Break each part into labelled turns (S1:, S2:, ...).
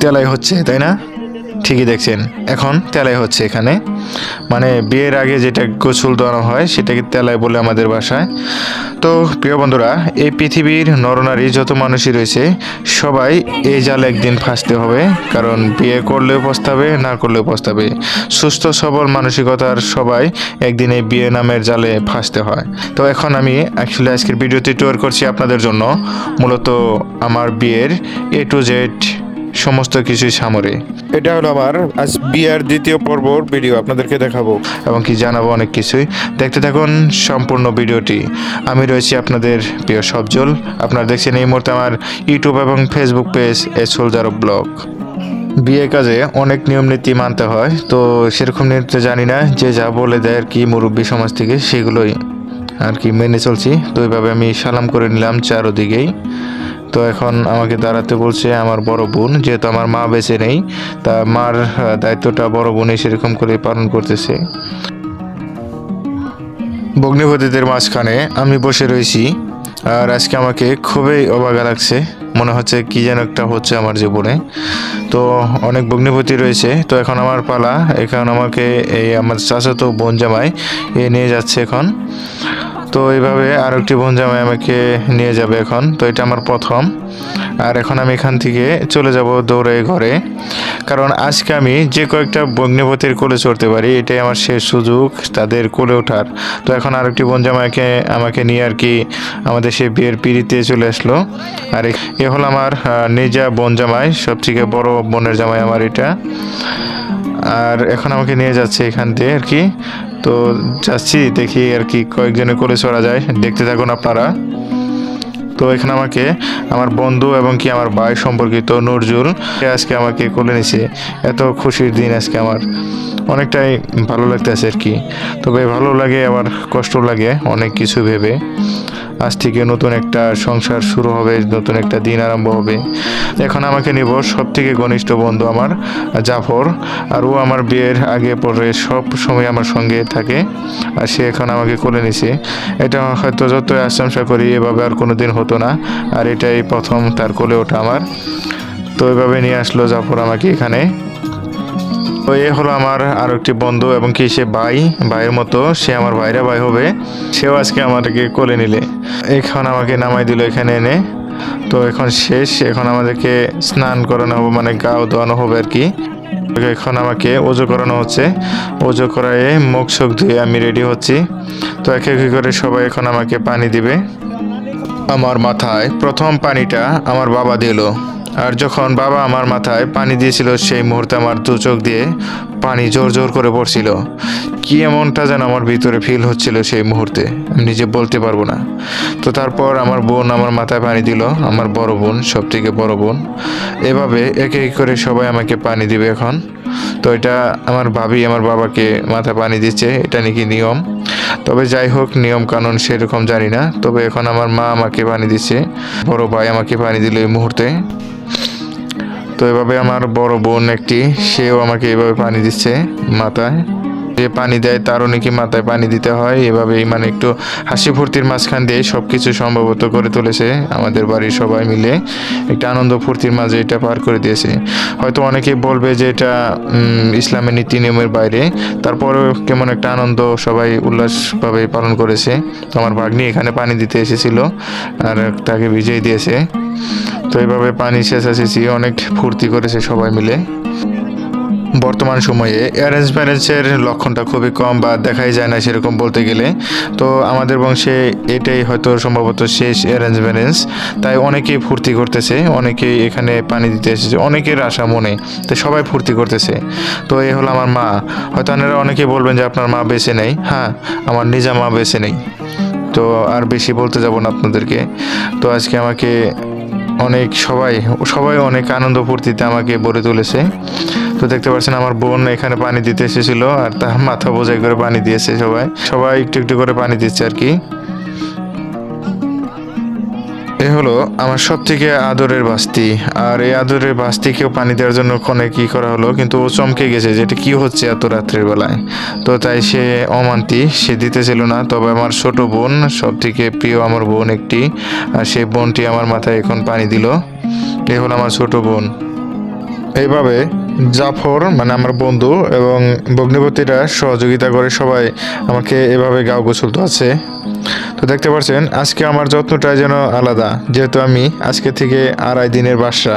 S1: তেলাই হচ্ছে তাই না? ঠিকই দেখছেন। এখন তেলাই হচ্ছে এখানে। মানে বিয়ের আগে যেটা গোসল দেওয়ানো হয়, সেটাকে তেলাই বলে আমাদের বাসায়। তো প্রিয় বন্ধুরা, এই পৃথিবীর নরনারী যত মানুষই রয়েছে, সবাই এই জালে একদিন ফাঁসতে হবে। কারণ বিয়ে করলেও পস্তাবে, না করলেও পস্তাবে। সুস্থ, সবল মানসিকতার সবাই একদিন এই বিয়ে নামের জালে ফাঁসতে হয়। তো এখন আমি অ্যাকচুয়ালি আজকের ভিডিওটি টুয়ার করছি আপনাদের জন্য। মূলত আমার বিয়ের এ টু জেড সমস্ত কিছুই সামরে। এটা হলো আমার আজ বিয়ার দ্বিতীয় পর্বর ভিডিও আপনাদেরকে দেখাবো। এবং কি জানাব অনেক কিছুই। দেখতে থাকুন সম্পূর্ণ ভিডিওটি। আমি রয়েছি আপনাদের প্রিয় সবজল আপনারা দেখছেন এই মুহূর্তে আমার ইউটিউব এবং ফেসবুক পেজ এ সোলজার ব্লগ বিয়ে কাজে অনেক নিয়ম নীতি মানতে হয় তো সেরকম নিয়মটা জানি না যে যা বলে দেয় আর কি মুরব্বী সমাজ থেকে সেগুলোই আর কি মেনে চলছি। তো এইভাবে আমি সালাম করে নিলাম চারোদিকেই। তো এখন আমাকে দাঁড়াতে বলছে আমার বড় বোন, যেহেতু আমার মা বেঁচে নেই, তা মার দায়িত্বটা বড় বোনই সেরকম করে পালন করতেছে। ভগ্নিপতিদের মাঝখানে আমি বসে রয়েছি, আর আজকে আমাকে খুবই অবাগা লাগছে, মনে হচ্ছে কি যেন একটা হচ্ছে আমার জীবনে। তো অনেক ভগ্নিপতি রয়েছে, তো এখন আমার পালা, এখন আমাকে এই আমার চাচাতো বোন জামাই এ নিয়ে যাচ্ছে এখন। তো এইভাবে আর একটি বোন জামাই আমাকে নিয়ে যাবে এখন। তো এটা আমার প্রথম। আর এখন আমি এখান থেকে চলে যাব দৌড়ে ঘরে। কারণ আজকে আমি যে কয়েকটা বগ্নিপতির কোলে চড়তে পারি, এটাই আমার শেষ সুযোগ তাদের কোলে ওঠার। তো এখন আরেকটি বোন জামাইকে আমাকে নিয়ে আর কি আমাদের সে বিয়ের পিড়িতে চলে আসলো। আর এ- এ হলো আমার নিজা বোন জামাই সবথেকে বড় বোনের জামাই আমার এটা। আর এখন আমাকে নিয়ে যাচ্ছে এখান দিয়ে আর কি। তো যাচ্ছি, দেখি আর কি কয়েকজনে করে চড়া যায়। দেখতে থাকুন আপনারা। তো এখানে আমাকে, আমার বন্ধু এবং কি আমার ভাই সম্পর্কিত নজরুল আজকে আমাকে কোলে নিছে। এত খুশির দিন আজকে আমার। অনেকটাই ভালো লাগতেছে আর কি। তবে ভালো লাগে, আবার কষ্ট লাগে অনেক কিছু ভেবে। আজ থেকে নতুন একটা সংসার শুরু হবে, নতুন একটা দিন আরম্ভ হবে। এখন আমাকে নিব সব থেকে ঘনিষ্ঠ বন্ধু আমার, জাফর। আর ও আমার বিয়ের আগে পরে সব সময় আমার সঙ্গে থাকে, আর সে এখন আমাকে কোলে নিছে। এটা হয়তো যতই আশংসা করি, এভাবে আর কোনো দিন হতো না, আর এটাই প্রথম তার কোলে ওঠা আমার। তো এভাবে নিয়ে আসলো জাফর আমাকে এখানে। তো এ হলো আমার আরও একটি বন্ধু, এবং কি সে ভাই, ভাইয়ের মতো, সে আমার ভাইরা ভাই হবে। সেও আজকে আমাদেরকে কোলে নিলে। এখন আমাকে নামাই দিল এখানে এনে। তো এখন শেষ, এখন আমাদেরকে স্নান করানো হবে মানে গাও ধোয়ানো হবে আর কি। এখন আমাকে ওজো করানো হচ্ছে। ওজো করায়ে মুখ চোখ ধুয়ে আমি রেডি হচ্ছি। তো একে একে করে সবাই এখন আমাকে পানি দিবে। আমার মাথায় প্রথম পানিটা আমার বাবা দিল। আর যখন বাবা আমার মাথায় পানি দিয়েছিল, সেই মুহূর্তে আমার দু চোখ দিয়ে পানি জোর জোর করে পড়ছিল। কি এমনটা যেন আমার ভিতরে ফিল হচ্ছিল সেই মুহূর্তে, আমি নিজে বলতে পারব না। তো তারপর আমার বোন আমার মাথায় পানি দিল, আমার বড় বোন সব থেকে বড় বোন। এভাবে একে এক করে সবাই আমাকে পানি দিবে এখন। তো এটা আমার ভাবি, আমার বাবাকে মাথায় পানি দিচ্ছে, এটা নাকি নিয়ম। তবে যাই হোক, নিয়ম কানুন সেরকম জানি না। তবে এখন আমার মা আমাকে পানি দিচ্ছে, বড় ভাই আমাকে পানি দিল এই মুহূর্তে। তো এভাবে আমার বড় বোন একটি সেও আমাকে এভাবে পানি দিচ্ছে মাথায়। যে পানি দেয়, তারও নাকি মাথায় পানি দিতে হয়। এভাবেই মানে একটু হাসি ফুর্তির মাঝখান দিয়ে সব কিছু সম্ভবত করে তুলেছে আমাদের বাড়ির সবাই মিলে। একটা আনন্দ ফুর্তির মাঝে এটা পার করে দিয়েছে। হয়তো অনেকেই বলবে যে এটা ইসলামের নীতি নিয়মের বাইরে। তারপরেও কেমন একটা আনন্দ সবাই উল্লাসভাবে পালন করেছে। তো আমার ভাগ্নি এখানে পানি দিতে এসেছিল আর তাকে ভিজিয়ে দিয়েছে। তো এইভাবে পানি শেষ শেষাশেষি অনেক ফুর্তি করেছে সবাই মিলে। বর্তমান সময়ে অ্যারেঞ্জ ম্যারেজের লক্ষণটা খুবই কম বা দেখাই যায় না সেরকম বলতে গেলে। তো আমাদের বংশে এটাই হয়তো সম্ভবত শেষ অ্যারেঞ্জ ম্যারেজ। তাই অনেকেই ফুর্তি করতেছে, অনেকেই এখানে পানি দিতে এসেছে, অনেকের আশা মনে তো সবাই ফুর্তি করতেছে। তো এই হলো আমার মা। হয়তো আপনারা অনেকেই বলবেন যে আপনার মা বেঁচে নেই। হ্যাঁ আমার নিজা মা বেঁচে নেই। তো আর বেশি বলতে যাব না আপনাদেরকে। তো আজকে আমাকে অনেক সবাই সবাই অনেক আনন্দ ফুর্তিতে আমাকে বলে তুলেছে। তো দেখতে পাচ্ছেন আমার বোন এখানে পানি দিতে এসেছিল আর তার মাথা বোঝাই করে পানি দিয়েছে সবাই। সবাই একটু একটু করে পানি দিচ্ছে আর কি। এ হলো আমার সব থেকে আদরের বাস্তি। আর এই আদরের বাস্তিকেও পানি দেওয়ার জন্য কোনে কি করা হলো? কিন্তু ও চমকে গেছে যে এটা কি হচ্ছে এত রাত্রের বেলায়। তো তাই সে অমান্তি, সে দিতেছিল না। তবে আমার ছোট বোন সব থেকে প্রিয় আমার বোন একটি, আর সেই বোনটি আমার মাথায় এখন পানি দিল। এ হলো আমার ছোট বোন। এইভাবে জাফর মানে আমার বন্ধু এবং ভগ্নিপতিরা সহযোগিতা করে সবাই আমাকে এভাবে গাও গোসল তো আছে তো দেখতে পাচ্ছেন, আজকে আমার যত্নটা যেন আলাদা, যেহেতু আমি আজকে থেকে আড়াই দিনের বাসা,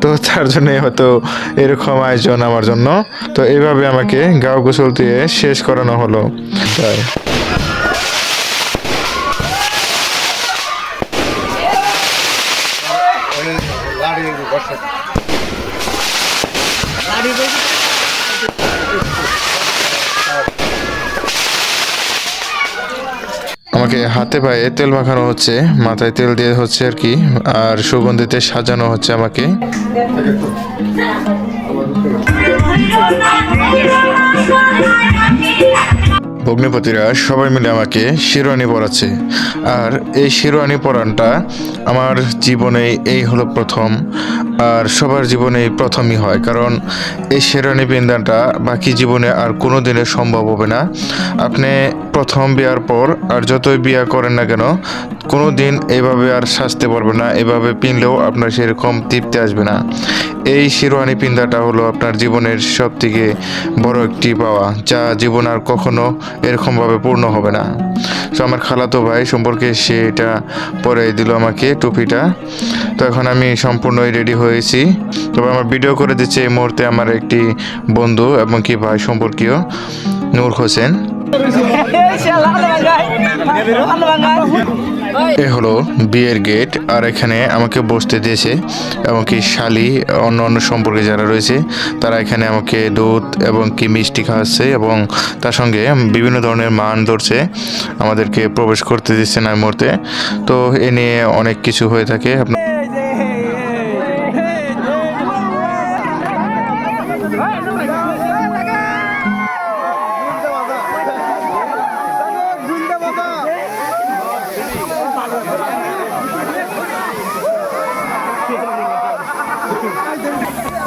S1: তো তার জন্য হয়তো এরকম আয়োজন আমার জন্য। তো এইভাবে আমাকে গাও গোসল দিয়ে শেষ করানো হলো। তাই আমাকে হাতে পায়ে তেল মাখানো হচ্ছে, মাথায় তেল দিয়ে হচ্ছে আর কি, আর সুগন্ধিতে সাজানো হচ্ছে আমাকে। ভগ্নিপতিরা সবাই মিলে আমাকে শিরোয়ানি পরাচ্ছে আর এই শিরোয়ানি পরানটা আমার জীবনে এই হলো প্রথম, আর সবার জীবনে প্রথমই হয়, কারণ এই শেরওয়ানি বিন্দানটা বাকি জীবনে আর কোনো দিনে সম্ভব হবে না। আপনি প্রথম বিয়ার পর আর যতই বিয়া করেন না কেন কোনো দিন এইভাবে আর সাজতে পারবে না, এভাবে পিনলেও আপনার সেরকম তৃপ্তি আসবে না। এই শিরোয়ানি পিন্দাটা হলো আপনার জীবনের সব থেকে বড় একটি পাওয়া, যা জীবন আর কখনো এরকমভাবে পূর্ণ হবে না। তো আমার খালাতো ভাই সম্পর্কে সে এটা পরে দিল আমাকে টুপিটা। তো এখন আমি সম্পূর্ণই রেডি হয়েছি। তবে আমার ভিডিও করে দিচ্ছে এই মুহূর্তে আমার একটি বন্ধু এবং কি ভাই সম্পর্কীয়, নূর হোসেন। এ হলো বিয়ের গেট, আর এখানে আমাকে বসতে দিয়েছে। এবং কি শালি, অন্য অন্য সম্পর্কে যারা রয়েছে, তারা এখানে আমাকে দুধ এবং কি মিষ্টি খাওয়াচ্ছে এবং তার সঙ্গে বিভিন্ন ধরনের মান ধরছে। আমাদেরকে প্রবেশ করতে দিচ্ছে না মুহূর্তে। তো এ নিয়ে অনেক কিছু হয়ে থাকে। আপনার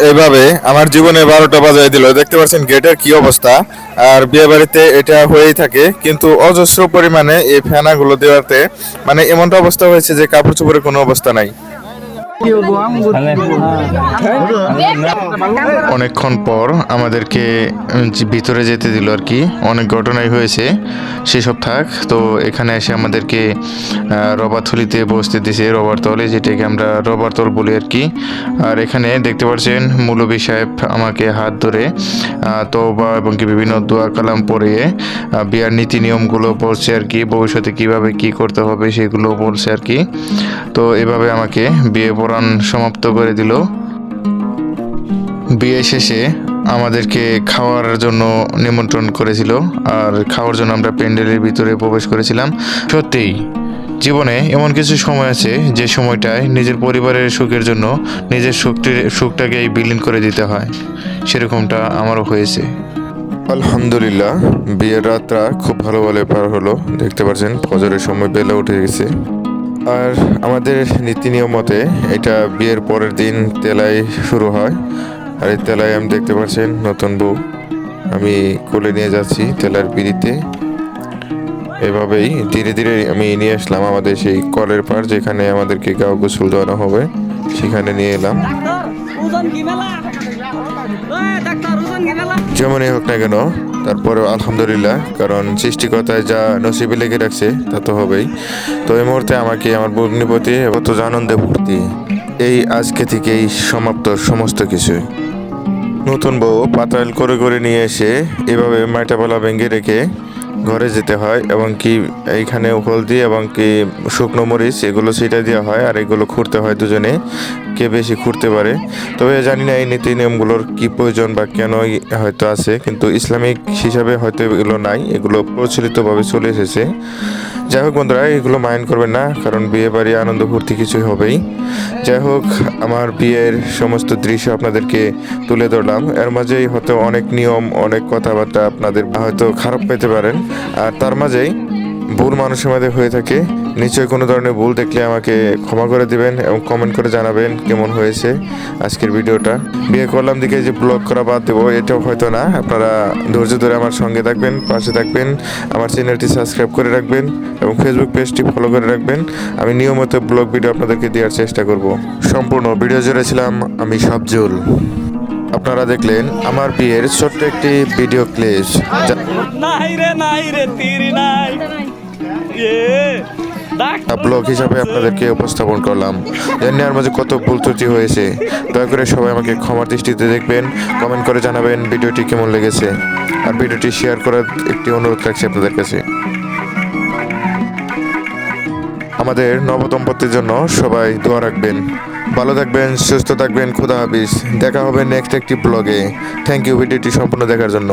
S1: এভাবে আমার জীবনে বারোটা বাজায় দিল। দেখতে পাচ্ছেন গেটের কি অবস্থা। আর বিয়ে বাড়িতে এটা হয়েই থাকে। কিন্তু অজস্র পরিমাণে এই ফ্যানাগুলো দেওয়াতে মানে এমনটা অবস্থা হয়েছে যে কাপড় চোপড়ের কোনো অবস্থা নাই। অনেকক্ষণ পর আমাদেরকে ভিতরে যেতে দিল আর কি। অনেক ঘটনাই হয়েছে সেসব থাক। তো এখানে এসে আমাদেরকে আহ, রবারথলিতে বসতে দিছে রবার তলে যেটাকে আমরা রবার তল বলি আর কি। আর এখানে দেখতে পাচ্ছেন মৌলবী সাহেব আমাকে হাত ধরে আহ, তওবা এবং কি বিভিন্ন দোয়া কালাম পড়িয়ে বিয়ার নীতি নিয়মগুলো বলছে আর কি ভবিষ্যতে কীভাবে কি করতে হবে সেগুলো বলছে আর কি। তো এভাবে আমাকে বিয়ে পড়ান সমাপ্ত করে দিল। বিয়ে শেষে আমাদেরকে খাওয়ার জন্য নিমন্ত্রণ করেছিল, আর খাওয়ার জন্য আমরা প্যান্ডেলের ভিতরে প্রবেশ করেছিলাম। সত্যিই, জীবনে এমন কিছু সময় আছে যে সময়টায় নিজের পরিবারের সুখের জন্য নিজের সুখটির সুখটাকেই বিলীন করে দিতে হয়। সেরকমটা আমারও হয়েছে। আলহামদুলিল্লাহ, বিয়ের রাতটা খুব ভালোভাবে পার হলো। দেখতে পাচ্ছেন, ফজরের সময় বেলা উঠে গেছে। আর আমাদের নীতি নিয়ম মতে এটা বিয়ের পরের দিন তেলাই শুরু হয়। আর এই তেলাই আমি দেখতে পাচ্ছেন নতুন বউ। আমি কোলে নিয়ে যাচ্ছি তেলার পিড়িতে এভাবেই ধীরে ধীরে আমি নিয়ে আসলাম আমাদের সেই কলের পার যেখানে আমাদেরকে গাও গোসল দেওয়ানো হবে সেখানে নিয়ে এলাম। যেমনই হোক না কেন তারপরে আলহামদুলিল্লাহ, কারণ সৃষ্টিকতায় যা নসিবে লেগে রাখছে, তা তো হবেই। তো এই মুহূর্তে আমাকে আমার ভগ্নিপতি কত আনন্দে ভর্তি। এই আজকে থেকেই সমাপ্ত সমস্ত কিছু। নতুন বউ পাতাল করে করে নিয়ে এসে এভাবে মাইটা পালা ভেঙে রেখে ঘরে যেতে হয় এবং কি এইখানে হলদি এবং কি শুকনো মরিচ, এগুলো ছিটা দেওয়া হয় আর এগুলো খুঁড়তে হয় দুজনে, কে বেশি খুঁড়তে পারে। তবে জানি না এই নীতি নিয়মগুলোর কী প্রয়োজন বা কেন হয়তো আছে, কিন্তু ইসলামিক হিসাবে হয়তো এগুলো নাই, এগুলো প্রচলিতভাবে চলে এসেছে। যাই হোক বন্ধুরা, এগুলো মাইন্ড করবেন না, কারণ বিয়ে বাড়ি, আনন্দ ফুর্তি কিছুই হবেই। যাই হোক, আমার বিয়ের সমস্ত দৃশ্য আপনাদেরকে তুলে ধরলাম। এর মাঝেই হয়তো অনেক নিয়ম, অনেক কথাবার্তা আপনাদের হয়তো খারাপ পেতে পারেন। আর তার মাঝেই ভুল মানুষের মধ্যে হয়ে থাকে। নিশ্চয়ই কোনো ধরনের ভুল দেখলে আমাকে ক্ষমা করে দিবেন এবং কমেন্ট করে জানাবেন কেমন হয়েছে আজকের ভিডিওটা। বিয়ে করলাম দিকে যে ব্লগ করা বাদ দেবো, এটাও হয়তো না। আপনারা ধৈর্য ধরে আমার সঙ্গে থাকবেন, পাশে থাকবেন, আমার চ্যানেলটি সাবস্ক্রাইব করে রাখবেন এবং ফেসবুক পেজটি ফলো করে রাখবেন। আমি নিয়মিত ব্লগ ভিডিও আপনাদেরকে দেওয়ার চেষ্টা করব। সম্পূর্ণ ভিডিও জুড়ে ছিলাম আমি সবজুল। আপনারা দেখলেন আমার বিয়ের ছোট্ট একটি ভিডিও ক্লিপ
S2: নাই রে নাই রে, তীর নাই।
S1: ব্লগ হিসাবে আপনাদেরকে উপস্থাপন করলাম। জানি আর মাঝে কত ভুল ত্রুটি হয়েছে। দয়া করে সবাই আমাকে ক্ষমার দৃষ্টিতে দেখবেন কমেন্ট করে জানাবেন ভিডিওটি কেমন লেগেছে। আর ভিডিওটি শেয়ার করার একটি অনুরোধ রাখছি আপনাদের কাছে। আমাদের নবদম্পতির জন্য সবাই দোয়া রাখবেন। ভালো থাকবেন, সুস্থ থাকবেন, খুদা হাফিজ। দেখা হবে নেক্সট একটি ব্লগে থ্যাংক ইউ ভিডিওটি সম্পূর্ণ দেখার জন্য।